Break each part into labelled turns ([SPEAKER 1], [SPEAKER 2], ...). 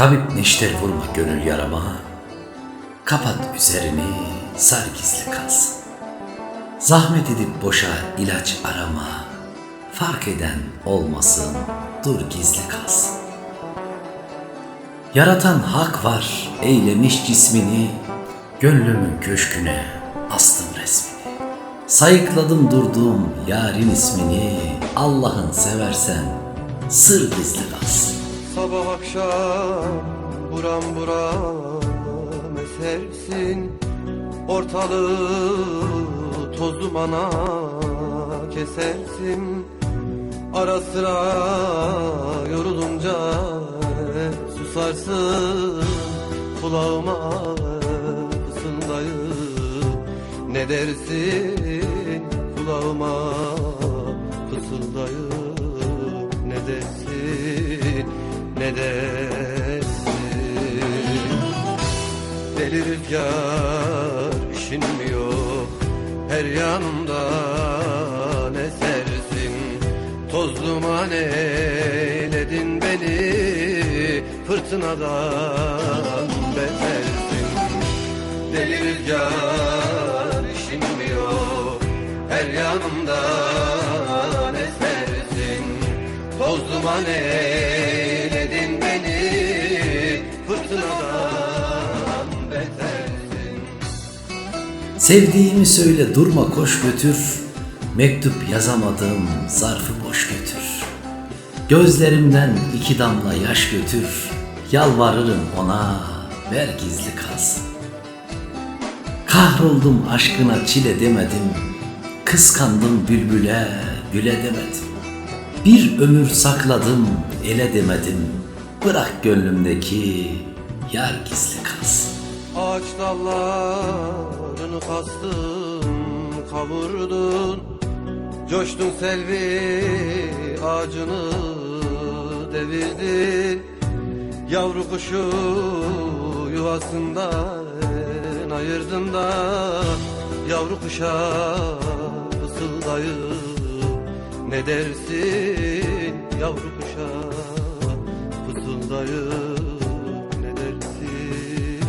[SPEAKER 1] Tabip neşter vurma gönül yarama, kapat üzerini sar gizli kalsın. Zahmet edip boşa ilaç arama, fark eden olmasın dur gizli kalsın. Yaratan hak var eylemiş cismini, gönlümün köşküne astım resmini. Sayıkladım durduğum yarın ismini, Allah'ın seversen sır gizli kalsın.
[SPEAKER 2] Sabah akşam buram buram esersin. Ortalığı toz dumana kesersin. Ara sıra yorulunca susarsın. Kulağıma fısıldayıp ne dersin? Kulağıma fısıldayıp ne dersin ne dersin Deli rüzgar işinmiyor Her yanımdan esersin Toz duman eyledin beni Fırtınadan betersin Deli rüzgar işinmiyor Her yanımdan esersin Toz duman eyledin
[SPEAKER 1] Sevdiğimi söyle durma koş götür. Mektup yazamadım zarfı boş götür Gözlerimden iki damla yaş götür. Yalvarırım ona ver gizli kalsın. Kahroldum aşkına çile demedim. Kıskandım bülbüle güle demedim. Bir ömür sakladım ele demedim. Bırak gönlümdeki yar gizli kalsın.
[SPEAKER 2] Ağaç dallarını kastın kavurdun. Coştun selvi ağacını devirdin. Yavru kuşu yuvasından ayırdın da Yavru kuşa fısıldayıp ne dersin yavru kuşa fısıldayıp ne dersin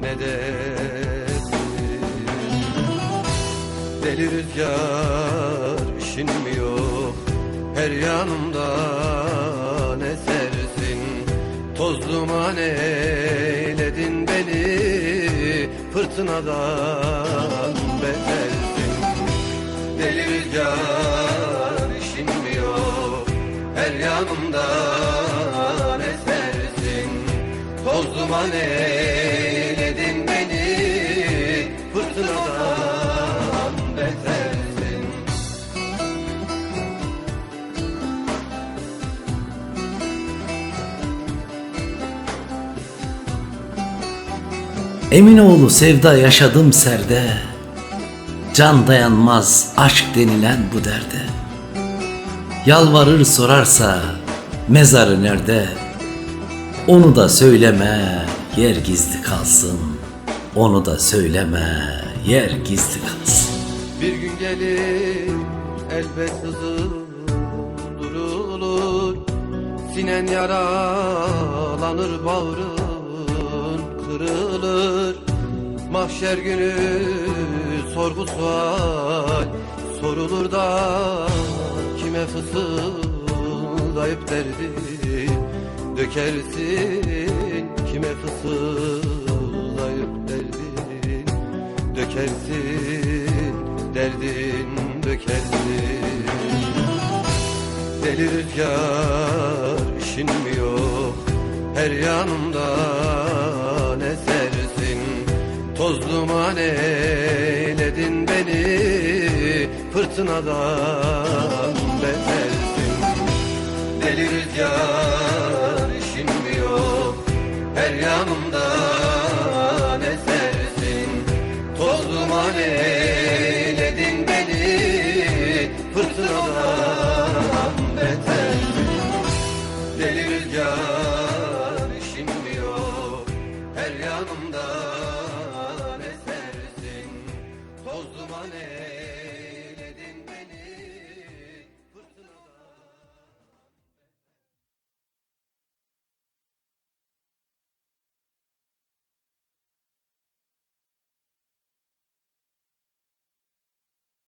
[SPEAKER 2] ne dersin Deli rüzgar işinmiyor Her yanımdan esersin Toz duman eyledin beni Fırtınadan betersin Deli rüzgar işinmiyor Her yanımdan esersin Toz duman eyledin
[SPEAKER 1] Eminoğlu sevda yaşadım serde. Can dayanmaz aşk denilen bu derde. Yalvarır sorarsa mezarı nerede? Onu da söyleme yer gizli kalsın. Onu da söyleme yer gizli kalsın.
[SPEAKER 2] Bir gün gelir elbet hızım durulur. Sinen yaralanır bağrın kırılır. Mahşer günü sorgu sual. Sorulur da Kime fısıldayıp derdi? Dökersin Kime fısıldayıp derdin dökersin derdin dökersin. Deli rüzgar işinmiyor Her yanımdan duman eyledin beni Fırtınadan betersin Deli rüzgar işim yok? Her yanımdan esersin Toz duman eyledin beni Fırtınadan